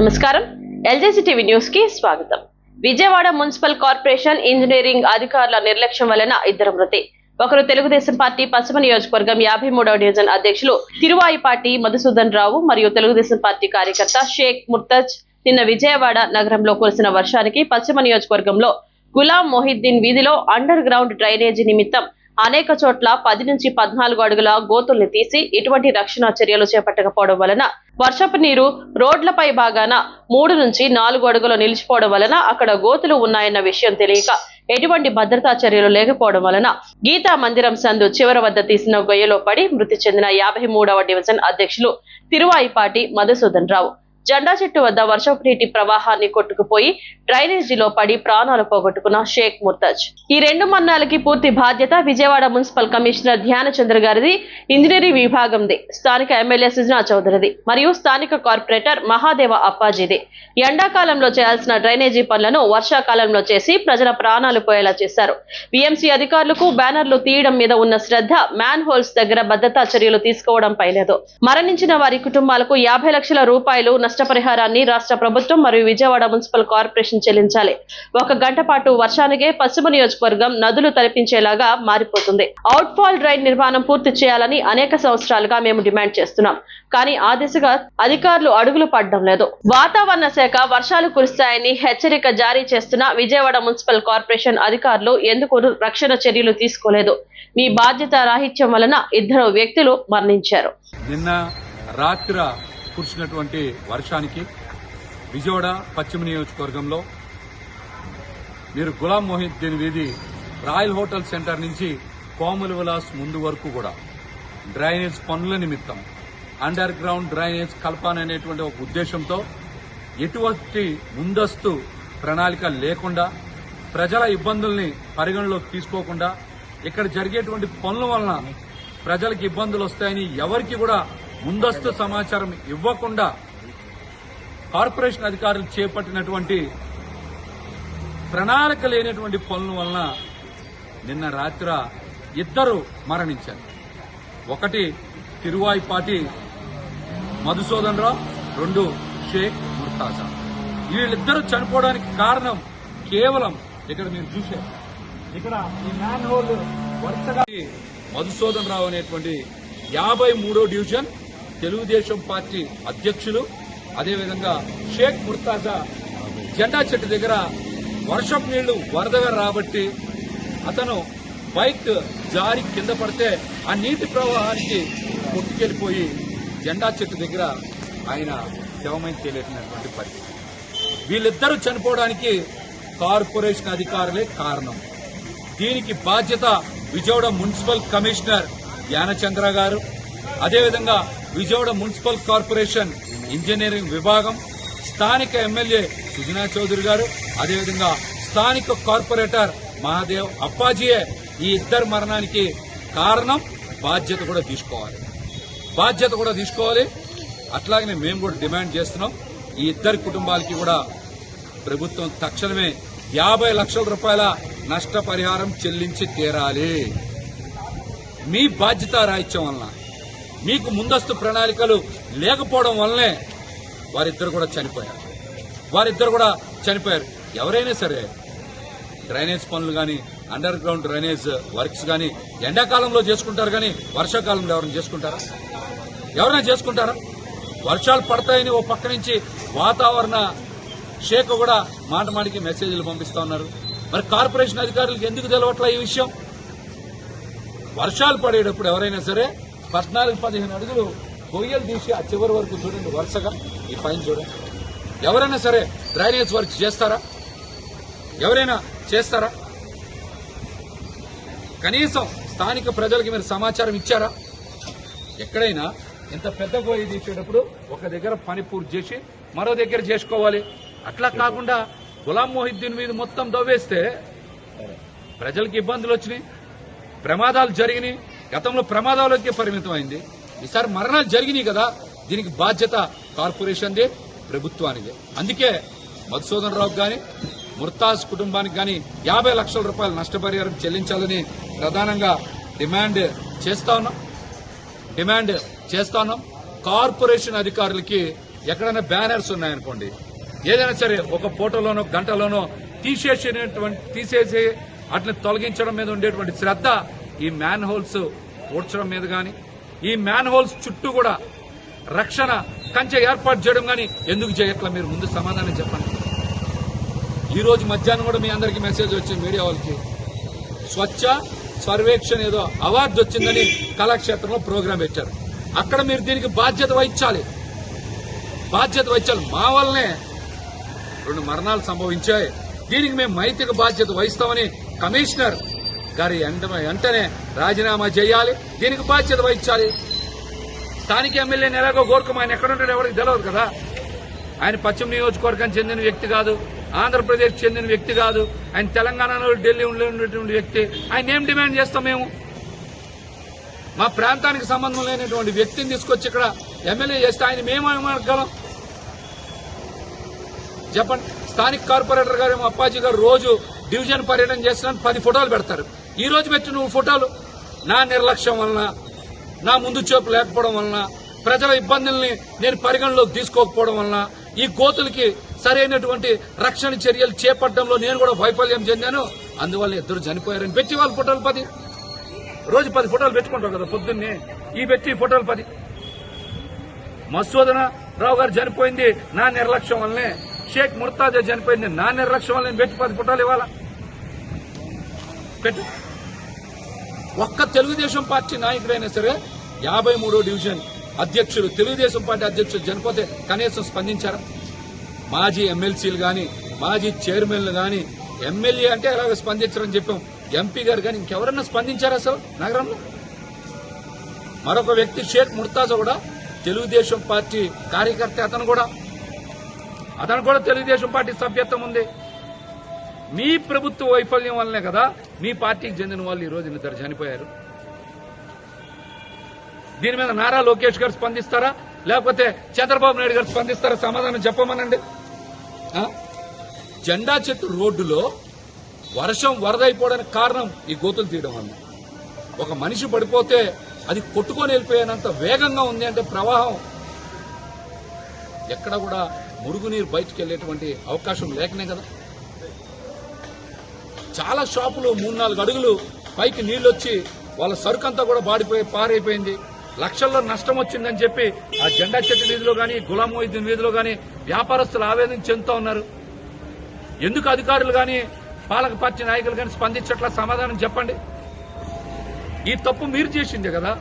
నమస్కారం. ఎల్జేసీ టీవీ న్యూస్కి స్వాగతం. విజయవాడ మున్సిపల్ కార్పొరేషన్ ఇంజనీరింగ్ అధికారుల నిర్లక్ష్యం వలన ఇద్దరు మృతి. ఒకరు తెలుగుదేశం పార్టీ పశ్చిమ నియోజకవర్గం యాభై మూడవ డివిజన్ అధ్యక్షులు తిరువాయిపాటి మధుసూదన్ రావు మరియు తెలుగుదేశం పార్టీ కార్యకర్త షేక్ ముర్తజ్ నిన్న విజయవాడ నగరంలో కురిసిన వర్షానికి పశ్చిమ నియోజకవర్గంలో గులాం మొహిద్దీన్ వీధిలో అండర్ గ్రౌండ్ డ్రైనేజీ నిమిత్తం అనేక చోట్ల పది నుంచి పద్నాలుగు అడుగుల గోతుల్ని తీసి ఇటువంటి రక్షణ చర్యలు చేపట్టకపోవడం వలన వర్షపు నీరు రోడ్లపై భాగాన మూడు నుంచి నాలుగు అడుగులు నిలిచిపోవడం వలన అక్కడ గోతులు ఉన్నాయన్న విషయం తెలియక ఎటువంటి భద్రతా చర్యలు లేకపోవడం వలన గీతా మందిరం సందు చివర వద్ద తీసిన గొయ్యలో పడి మృతి చెందిన యాభై మూడవ డివిజన్ అధ్యక్షులు తిరువాయిపాటి మధుసూదన్ రావు. జెండా చెట్టు వద్ద వర్షపు నీటి ప్రవాహాన్ని కొట్టుకుపోయి డ్రైనేజీలో పడి ప్రాణాలు పోగొట్టుకున్న షేక్ ముర్తాజ్. ఈ రెండు మరణాలకి పూర్తి బాధ్యత విజయవాడ మున్సిపల్ కమిషనర్ ధ్యానచంద్ర గారిది ఇంజనీరింగ్ విభాగంది. స్థానిక ఎమ్మెల్యే సుజనా చౌదరిది మరియు స్థానిక కార్పొరేటర్ మహాదేవ అప్పాజీది. ఎండాకాలంలో చేయాల్సిన డ్రైనేజీ పనులను వర్షాకాలంలో చేసి ప్రజల ప్రాణాలు పోయేలా చేశారు. విఎంసీ అధికారులకు బ్యానర్లు తీయడం మీద ఉన్న శ్రద్ధ మ్యాన్ హోల్స్ దగ్గర భద్రతా చర్యలు తీసుకోవడంపై లేదు మరణించిన వారి కుటుంబాలకు యాభై లక్షల రూపాయలు నష్టపరిహారాన్ని రాష్ట్ర ప్రభుత్వం మరియు విజయవాడ మున్సిపల్ కార్పొరేషన్ చెల్లించాలి. ఒక గంట పాటు వర్షానికే పశ్చిమ నియోజకవర్గం నదులు తలపించేలాగా మారిపోతుంది. అవుట్ ఫాల్ డ్రైన్ నిర్మాణం పూర్తి చేయాలని అనేక సంవత్సరాలుగా మేము డిమాండ్ చేస్తున్నాం. కానీ ఆ దిశగా అధికారులు అడుగులు పడడం లేదు. వాతావరణ శాఖ వర్షాలు కురుస్తాయని హెచ్చరిక జారీ చేస్తున్న విజయవాడ మున్సిపల్ కార్పొరేషన్ అధికారులు ఎందుకు రక్షణ చర్యలు తీసుకోలేదు? మీ బాధ్యత రాహిత్యం వలన ఇద్దరు వ్యక్తులు మరణించారు. నిన్న రాత్రి కురిసినటువంటి వర్షానికి విజయవాడ పశ్చిమ నియోజకవర్గంలో మీరు గులాం మొహిద్దీన్ వీధి రాయల్ హోటల్ సెంటర్ నుంచి కోమల విలాస్ ముందు వరకు కూడా డ్రైనేజ్ పనుల నిమిత్తం అండర్ గ్రౌండ్ డ్రైనేజ్ కల్పన అనేటువంటి ఒక ఉద్దేశంతో ఎటువంటి ముందస్తు ప్రణాళిక లేకుండా ప్రజల ఇబ్బందుల్ని పరిగణలోకి తీసుకోకుండా ఇక్కడ జరిగేటువంటి పనుల వలన ప్రజలకు ఇబ్బందులు వస్తాయని ఎవరికి కూడా ముందస్తు సమాచారం ఇవ్వకుండా కార్పొరేషన్ అధికారులు చేపట్టినటువంటి ప్రణాళిక లేనటువంటి పనుల వలన నిన్న రాత్రి ఇద్దరు మరణించారు. ఒకటి తిరువాయిపాటి మధుసూదన్ రావు రెండు షేక్ ముర్తాజా. వీళ్ళిద్దరూ చనిపోవడానికి కారణం కేవలం ఇక్కడ మీరు చూశారు. ఇక్కడ ఈ మ్యాన్ హోల్ వరుసగా మధుసూదన్ రావు అనేటువంటి యాభై మూడో డివిజన్ తెలుగుదేశం పార్టీ అధ్యక్షులు అదేవిధంగా షేక్ ముర్తాజా జెండా చెట్టు దగ్గర వర్షపు నీళ్ళు వరదగా రాబట్టి అతను బైక్ జారి కింద పడితే ఆ నీటి ప్రవాహానికి కొట్టుకెళ్ళిపోయి జెండా చెట్టు దగ్గర ఆయన శవమై తేలేటినటువంటి పరిస్థితి. వీళ్ళిద్దరూ చనిపోవడానికి కార్పొరేషన్ అధికారులే కారణం. దీనికి బాధ్యత విజయవాడ మున్సిపల్ కమిషనర్ యానచంద్ర గారు. అదేవిధంగా విజయవాడ మున్సిపల్ కార్పొరేషన్ ఇంజనీరింగ్ విభాగం స్థానిక ఎమ్మెల్యే సుజనా చౌదరి గారు అదేవిధంగా స్థానిక కార్పొరేటర్ మహాదేవ్ అప్పాజీయే ఈ ఇద్దరు మరణానికి కారణం బాధ్యత కూడా తీసుకోవాలి. బాధ్యత కూడా తీసుకోవాలి. అట్లాగనే మేము కూడా డిమాండ్ చేస్తున్నాం. ఈ ఇద్దరి కుటుంబాలకి కూడా ప్రభుత్వం తక్షణమే యాభై లక్షల రూపాయల నష్టపరిహారం చెల్లించి తీరాలి. మీ బాధ్యత రాయిత్యం వలన. మీకు ముందస్తు ప్రణాళికలు లేకపోవడం వల్లనే వారిద్దరు కూడా చనిపోయారు. వారిద్దరు కూడా చనిపోయారు. ఎవరైనా సరే డ్రైనేజ్ పనులు కానీ అండర్ గ్రౌండ్ డ్రైనేజ్ వర్క్స్ కానీ ఎండాకాలంలో చేసుకుంటారు కానీ వర్షాకాలంలో ఎవరైనా చేసుకుంటారా? ఎవరైనా చేసుకుంటారా? వర్షాలు పడతాయని ఓ పక్క నుంచి వాతావరణ శాఖ కూడా మాట మాటికి మెసేజ్లు పంపిస్తా ఉన్నారు. మరి కార్పొరేషన్ అధికారులకు ఎందుకు తెలవట్లా ఈ విషయం? వర్షాలు పడేటప్పుడు ఎవరైనా సరే పద్నాలుగు పదిహేను అడుగులు గొయ్యలు తీసి ఆ చివరి వరకు చూడండి వరుసగా. ఈ పైన చూడండి. ఎవరైనా సరే డ్రైనేజ్ వర్క్ చేస్తారా? ఎవరైనా చేస్తారా? కనీసం స్థానిక ప్రజలకి మీరు సమాచారం ఇచ్చారా? ఎక్కడైనా ఇంత పెద్ద గోయి తీసేటప్పుడు ఒక దగ్గర పని పూర్తి చేసి మరో దగ్గర చేసుకోవాలి. అట్లా కాకుండా గులాం మొహిద్దీన్ మీద మొత్తం దవ్వేస్తే ప్రజలకు ఇబ్బందులు వచ్చినాయి ప్రమాదాలు జరిగినాయి. గతంలో ప్రమాదాలకే పరిమితం అయింది ఈసారి మరణాలు జరిగినాయి కదా దీనికి బాధ్యత కార్పొరేషన్దే ప్రభుత్వానిదే. అందుకే మధుసూదన్ రావు కానీ ముర్తాజ్ కుటుంబానికి కానీ యాభై లక్షల రూపాయల నష్టపరిహారం చెల్లించాలని ప్రధానంగా డిమాండ్ చేస్తా ఉన్నాం. డిమాండ్ చేస్తా ఉన్నాం. కార్పొరేషన్ అధికారులకి ఎక్కడైనా బ్యానర్స్ ఉన్నాయనుకోండి ఏదైనా సరే ఒక ఫోటోలోనో గంటలోనో తీసేసినటువంటి తీసేసి వాటిని తొలగించడం మీద ఉండేటువంటి శ్రద్ధ ఈ మ్యాన్ హోల్స్ పూడ్చడం మీద గాని ఈ మ్యాన్ హోల్స్ చుట్టూ కూడా రక్షణ కంచె ఏర్పాటు చేయడం కానీ ఎందుకు చేయట్లా? మీరు ముందు సమాధానం చెప్పండి. ఈ రోజు మధ్యాహ్నం కూడా మీ అందరికీ మెసేజ్ వచ్చింది మీడియా వాళ్ళకి. స్వచ్ఛ సర్వేక్షణ ఏదో అవార్డు వచ్చిందని కళాక్షేత్రంలో ప్రోగ్రాం పెట్టారు. అక్కడ మీరు దీనికి బాధ్యత వహించాలి. బాధ్యత వహించాలి. మా వల్లనే రెండు మరణాలు సంభవించాయి. దీనికి మేము నైతిక బాధ్యత వహిస్తామని కమిషనర్ గారి వెంటనే రాజీనామా చేయాలి. దీనికి బాధ్యత వహించాలి. స్థానిక ఎమ్మెల్యే ఎలాగో కోరుకోమ ఆయన ఎక్కడుంటాడో ఎవరికి తెలియదు కదా. ఆయన పశ్చిమ నియోజకవర్గానికి చెందిన వ్యక్తి కాదు. ఆంధ్రప్రదేశ్ చెందిన వ్యక్తి కాదు. ఆయన తెలంగాణలో ఢిల్లీ ఉండేటువంటి వ్యక్తి. ఆయన ఏం డిమాండ్ చేస్తాం మేము? మా ప్రాంతానికి సంబంధం లేనటువంటి వ్యక్తిని తీసుకొచ్చి ఇక్కడ ఎమ్మెల్యే చేస్తే ఆయన మేమనగలం చెప్పండి. స్థానిక కార్పొరేటర్ గారు అప్పాజీ గారు రోజు డివిజన్ పర్యటన చేస్తున్నాను పది ఫోటోలు పెడతారు. ఈ రోజు పెట్టి నువ్వు ఫోటోలు. నా నిర్లక్ష్యం వలన నా ముందు చూపు లేకపోవడం వలన ప్రజల ఇబ్బందుల్ని నేను పరిగణలోకి తీసుకోకపోవడం వలన ఈ గోతులకి సరైనటువంటి రక్షణ చర్యలు చేపట్టడంలో నేను కూడా వైఫల్యం చెందాను. అందువల్ల ఇద్దరు చనిపోయారని పెట్టి వాళ్ళ ఫోటోలు పది. రోజు పది ఫోటోలు పెట్టుకుంటాం కదా పొద్దున్నే. ఈ పెట్టి ఫోటోలు పది. మసూదన రావు గారు చనిపోయింది నా నిర్లక్ష్యం వల్లనే. షేక్ ముర్తాజా చనిపోయింది నా నిర్లక్ష్యం వల్ల పెట్టి పది ఫోటోలు ఇవ్వాలా? పెట్టు. ఒక్క తెలుగుదేశం పార్టీ నాయకుడైనా సరే యాభై మూడో డివిజన్ అధ్యక్షులు తెలుగుదేశం పార్టీ అధ్యక్షులు చనిపోతే కనీసం స్పందించారా? మాజీ ఎమ్మెల్సీలు కానీ మాజీ చైర్మన్లు కానీ ఎమ్మెల్యే అంటే ఎలాగ స్పందించరని చెప్పాం. ఎంపీ గారు కానీ ఇంకెవరన్నా స్పందించారా సార్ నగరంలో? మరొక వ్యక్తి షేక్ ముర్తాజా కూడా తెలుగుదేశం పార్టీ కార్యకర్త అతను కూడా. అతను కూడా తెలుగుదేశం పార్టీ సభ్యత్వం ఉంది. మీ ప్రభుత్వ వైఫల్యం వల్లనే కదా మీ పార్టీకి చెందిన వాళ్ళు ఈ రోజు ఇద్దరు చనిపోయారు. దీని మీద నారా లోకేష్ గారు స్పందిస్తారా? లేకపోతే చంద్రబాబు నాయుడు గారు స్పందిస్తారా? సమాధానం చెప్పమనండి. జెండా చెట్టు రోడ్డులో వర్షం వరదైపోవడానికి కారణం ఈ గోతులు తీయడం వల్ల. ఒక మనిషి పడిపోతే అది కొట్టుకొని వెళ్ళిపోయేంత వేగంగా ఉంది అంటే ప్రవాహం. ఎక్కడ కూడా మురుగునీరు బయటకు వెళ్ళేటువంటి అవకాశం లేకనే కదా. చాలా షాపులు మూడు నాలుగు అడుగులు పైకి నీళ్ళు వచ్చి వాళ్ళ సరుకంతా కూడా బాడిపోయి పారైపోయింది. లక్షల్లో నష్టం వచ్చిందని చెప్పి ఆ జెండా చెట్టు వీధిలో కానీ గులాం మొహిద్దీన్ వీధిలో కానీ వ్యాపారస్తులు ఆవేదన చెందుతూ ఉన్నారు. ఎందుకు అధికారులు కానీ పాలక పార్టీ నాయకులు కానీ స్పందించట్లా సమాధానం చెప్పండి. ఈ తప్పు మీరు చేసిందే కదా.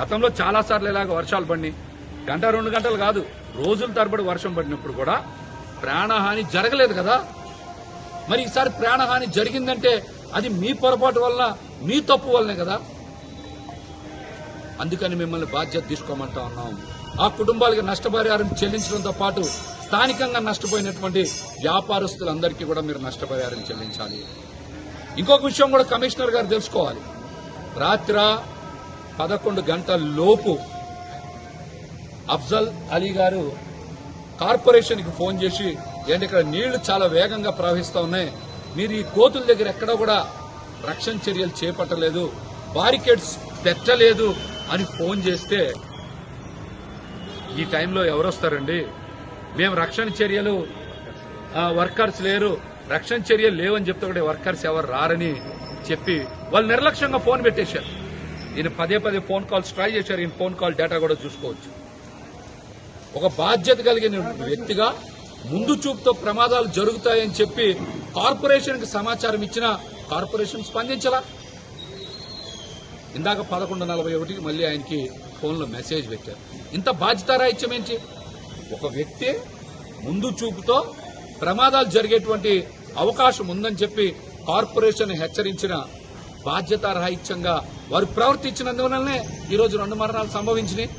గతంలో చాలా సార్లు ఇలాగ వర్షాలు పడినాయి. గంట రెండు గంటలు కాదు రోజుల తరబడి వర్షం పడినప్పుడు కూడా ప్రాణహాని జరగలేదు కదా. మరి ఈసారి ప్రాణహాని జరిగిందంటే అది మీ పొరపాటు వలన మీ తప్పు వల్లనే కదా? అందుకని మిమ్మల్ని బాధ్యత తీసుకోమంటా ఉన్నాం. ఆ కుటుంబాలకి నష్టపరిహారం చెల్లించడంతో పాటు స్థానికంగా నష్టపోయినటువంటి వ్యాపారస్తులందరికీ కూడా మీరు నష్టపరిహారం చెల్లించాలి. ఇంకొక విషయం కూడా కమిషనర్ గారు తెలుసుకోవాలి. రాత్ర పదకొండు గంటల లోపు అఫ్జల్ అలీ గారు కార్పొరేషన్కి ఫోన్ చేసి ఏంటి ఇక్కడ నీళ్ళు చాలా వేగంగా ప్రవహిస్తూ ఉన్నాయి. మీరు ఈ కోతుల దగ్గర ఎక్కడ కూడా రక్షణ చర్యలు చేపట్టలేదు. బారికేడ్స్ పెట్టలేదు అని ఫోన్ చేస్తే ఈ టైంలో ఎవరు వస్తారండి? మేము రక్షణ చర్యలు వర్కర్స్ లేరు. రక్షణ చర్యలు లేవని చెప్తే కూడా వర్కర్స్ ఎవరు రారని చెప్పి వాళ్ళు నిర్లక్ష్యంగా ఫోన్ పెట్టేశారు. ఈయన పదే పదే ఫోన్ కాల్స్ ట్రై చేశారు. ఈయన ఫోన్ కాల్ డేటా కూడా చూసుకోవచ్చు. ఒక బాధ్యత కలిగిన వ్యక్తిగా ముందు చూపుతో ప్రమాదాలు జరుగుతాయని చెప్పి కార్పొరేషన్కి సమాచారం ఇచ్చిన కార్పొరేషన్ స్పందించలా. ఇందాక పదకొండు నలభై ఒకటికి మళ్ళీ ఆయనకి ఫోన్లో మెసేజ్ పెట్టారు. ఇంత బాధ్యతారాహిత్యం ఏంటి? ఒక వ్యక్తి ముందు చూపుతో ప్రమాదాలు జరిగేటువంటి అవకాశం ఉందని చెప్పి కార్పొరేషన్ హెచ్చరించిన బాధ్యతారాహిత్యంగా వారు ప్రవర్తించినందువలనే ఈరోజు రెండు మరణాలు సంభవించినాయి.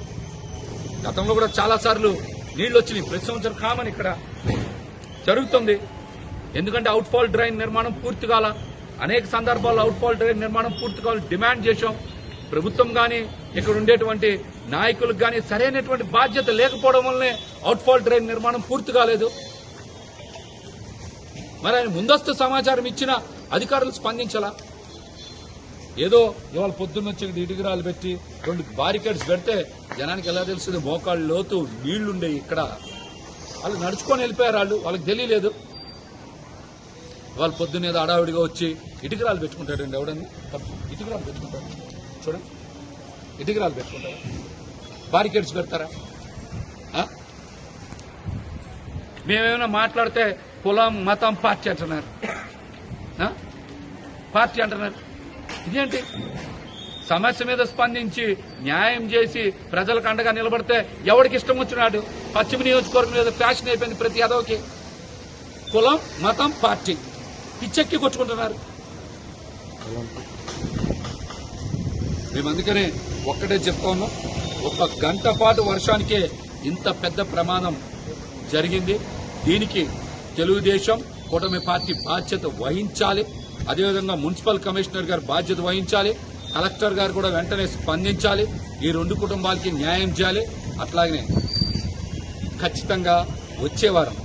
గతంలో కూడా చాలా సార్లు నీళ్ళు వచ్చినాయి ప్రతి సంవత్సరం కామన్ ఇక్కడ. జరుగుతుంది. ఎందుకంటే అవుట్ ఫాల్ డ్రైన్ నిర్మాణం పూర్తి కాల. అనేక సందర్భాల్లో అవుట్ ఫాల్ డ్రైన్ నిర్మాణం పూర్తి కావాలి డిమాండ్ చేశాం. ప్రభుత్వం కానీ ఇక్కడ ఉండేటువంటి నాయకులకు కానీ సరైనటువంటి బాధ్యత లేకపోవడం వల్లనే అవుట్ ఫాల్ డ్రైన్ నిర్మాణం పూర్తి కాలేదు. మరి ఆయన ముందస్తు సమాచారం ఇచ్చిన అధికారులు స్పందించాలా? ఏదో ఇవాళ పొద్దున్న వచ్చి ఇక్కడ పెట్టి రెండు బారికేడ్స్ పెడితే జనానికి ఎలా తెలుస్తుంది? మోకాళ్ళు లోతు నీళ్ళుండే ఇక్కడ. వాళ్ళు నడుచుకొని వెళ్ళిపోయారు వాళ్ళు. వాళ్ళకి తెలియలేదు. వాళ్ళు పొద్దున్న ఏదో అడావిడిగా వచ్చి ఇటుకరాలు పెట్టుకుంటాడండి ఎవడని ఇటుకరాలు పెట్టుకుంటాడు. చూడండి. ఇటుకరాలు పెట్టుకుంటారు బారికేడ్స్ పెడతారా? ఆ? మేమేమైనా మాట్లాడితే కులం మతం పార్టీ అంటున్నారు. పార్టీ అంటున్నారు. ఇదేంటి? సమస్య మీద స్పందించి న్యాయం చేసి ప్రజలకు అండగా నిలబడితే ఎవరికి ఇష్టం వచ్చినాడు? పశ్చిమ నియోజకవర్గం మీద ఫ్యాషన్ అయిపోయింది ప్రతి యాదవ్కి. కులం మతం పార్టీ. పిచ్చెక్కి కొట్టుకుంటున్నారు. మేము అందుకనే ఒక్కటే చెప్తా ఉన్నాం. ఒక గంట పాటు వర్షానికే ఇంత పెద్ద ప్రమాదం జరిగింది. దీనికి తెలుగుదేశం కూటమి పార్టీ బాధ్యత వహించాలి. అదేవిధంగా మున్సిపల్ కమిషనర్ గారు బాధ్యత వహించాలి. కలెక్టర్ గారు కూడా వెంటనే స్పందించాలి. ఈ రెండు కుటుంబాలకి న్యాయం చేయాలి. అట్లాగనే ఖచ్చితంగా వచ్చేవారం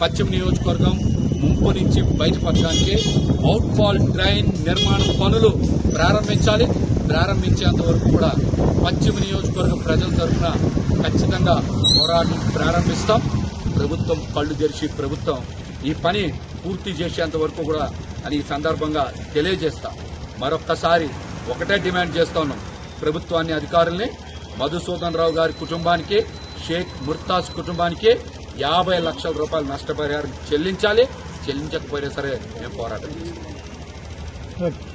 పశ్చిమ నియోజకవర్గం ముంపు నుంచి బయటపడడానికి అవుట్ ఫాల్ డ్రైన్ నిర్మాణ పనులు ప్రారంభించాలి. ప్రారంభించేంత వరకు కూడా పశ్చిమ నియోజకవర్గ ప్రజల తరఫున ఖచ్చితంగా పోరాటం ప్రారంభిస్తాం. ప్రభుత్వం కళ్ళు తెరిచి ప్రభుత్వం ఈ పని పూర్తి చేసేంత వరకు కూడా అని ఈ సందర్భంగా తెలియజేస్తా. మరొక్కసారి ఒకటే డిమాండ్ చేస్తా ఉన్నాం ప్రభుత్వాన్ని అధికారుల్ని మధుసూదన్ రావు గారి కుటుంబానికి షేక్ ముర్తాజ్ కుటుంబానికి యాభై లక్షల రూపాయలు నష్టపరిహారం చెల్లించాలి. చెల్లించకపోయినా సరే మేము పోరాటం చేస్తాం.